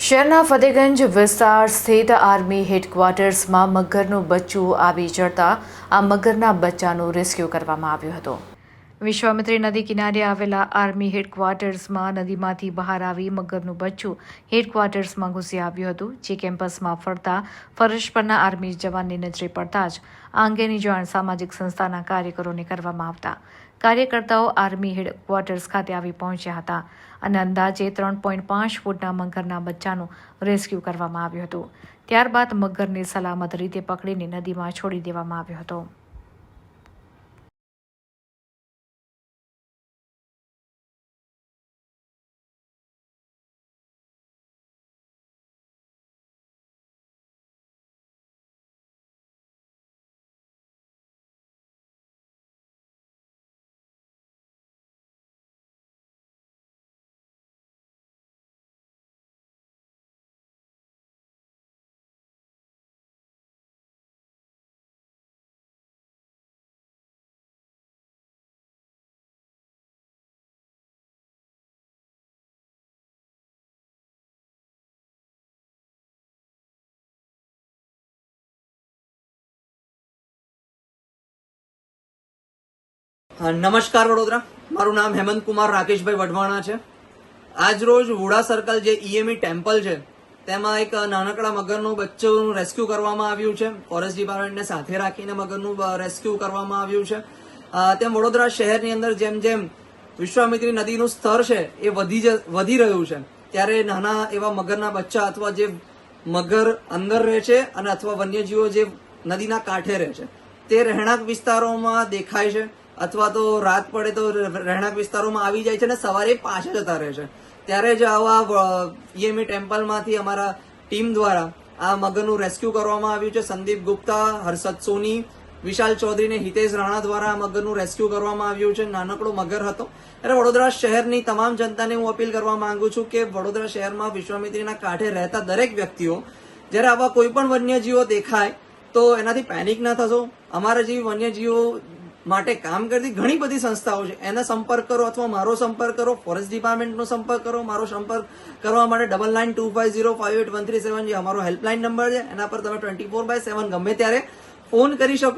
શહેરના ફતેગંજ વિસ્તાર સ્થિત આર્મી હેડક્વાર્ટર્સમાં મગરનું બચ્ચું આવી ચડતા આ મગરના બચ્ચાનું રેસ્ક્યુ કરવામાં આવ્યું હતું. વિશ્વામિત્રી નદી કિનારે આવેલા આર્મી હેડક્વાર્ટર્સમાં નદીમાંથી બહાર આવી મગરનું બચ્ચું હેડક્વાર્ટર્સમાં ઘૂસી આવ્યું હતું, જે કેમ્પસમાં ફરતા ફરજ પરના આર્મી જવાનની નજરે પડતા જ આ અંગેની જાણ સામાજિક સંસ્થાના કાર્યકરોને કરવામાં આવતા કાર્યકર્તાઓ આર્મી હેડક્વાર્ટર્સ ખાતે આવી પહોંચ્યા હતા અને અંદાજે ત્રણ પોઈન્ટ પાંચ ફૂટના મગરના બચ્ચાનું રેસ્ક્યુ કરવામાં આવ્યું હતું. ત્યારબાદ મગરને સલામત રીતે પકડીને નદીમાં છોડી દેવામાં આવ્યો હતો. નમસ્કાર વડોદરા. મારું નામ હેમંત કુમાર રાકેશભાઈ વઢવાણા છે. આજ રોજ વુડા સર્કલ જે ઈએમઈ ટેમ્પલ છે, તેમાં એક નાનકડા મગરનું બચ્ચું રેસ્ક્યુ કરવામાં આવ્યું છે. ફોરેસ્ટ ડિપાર્ટમેન્ટને સાથે રાખીને મગરનું રેસ્ક્યુ કરવામાં આવ્યું છે. તેમ વડોદરા શહેરની અંદર જેમ જેમ વિશ્વામિત્રી નદીનું સ્તર છે, એ વધી વધી રહ્યું છે. ત્યારે નાના એવા મગરના બચ્ચા અથવા જે મગર અંદર રહે છે અને અથવા વન્યજીવો જે નદીના કાંઠે રહે છે, તે રહેણાંક વિસ્તારોમાં દેખાય છે. અથવા તો રાત પડે તો રહેણાંક વિસ્તારોમાં આવી જાય છે અને સવારે પાછા જતા રહે છે. ત્યારે જ આવા ઈએમઈ ટેમ્પલમાંથી અમારા ટીમ દ્વારા આ મગરનું રેસ્ક્યુ કરવામાં આવ્યું છે. સંદીપ ગુપ્તા, હર્ષદ સોની, વિશાલ ચૌધરીને હિતેશ રાણા દ્વારા આ મગરનું રેસ્ક્યુ કરવામાં આવ્યું છે. નાનકડો મગર હતો. એટલે વડોદરા શહેરની તમામ જનતાને હું અપીલ કરવા માંગુ છું કે વડોદરા શહેરમાં વિશ્વામિત્રીના કાંઠે રહેતા દરેક વ્યક્તિઓ, જ્યારે આવા કોઈ પણ વન્યજીવો દેખાય, તો એનાથી પેનિક ના થશો. અમારા જેવી વન્યજીવો માટે કામ કરતી ઘણી બધી સંસ્થાઓ છે. એના સંપર્ક કરો અથવા મારો સંપર્ક કરો ફોરેસ્ટ ડિપાર્ટમેન્ટનો સંપર્ક કરો, મારો સંપર્ક કરવા માટે double nine two five zero five eight one three seven જે અમારો હેલ્પલાઇન નંબર છે, એના પર તમે ટ્વેન્ટી ફોર બાય સેવન ગમે ત્યારે ફોન કરી શકો.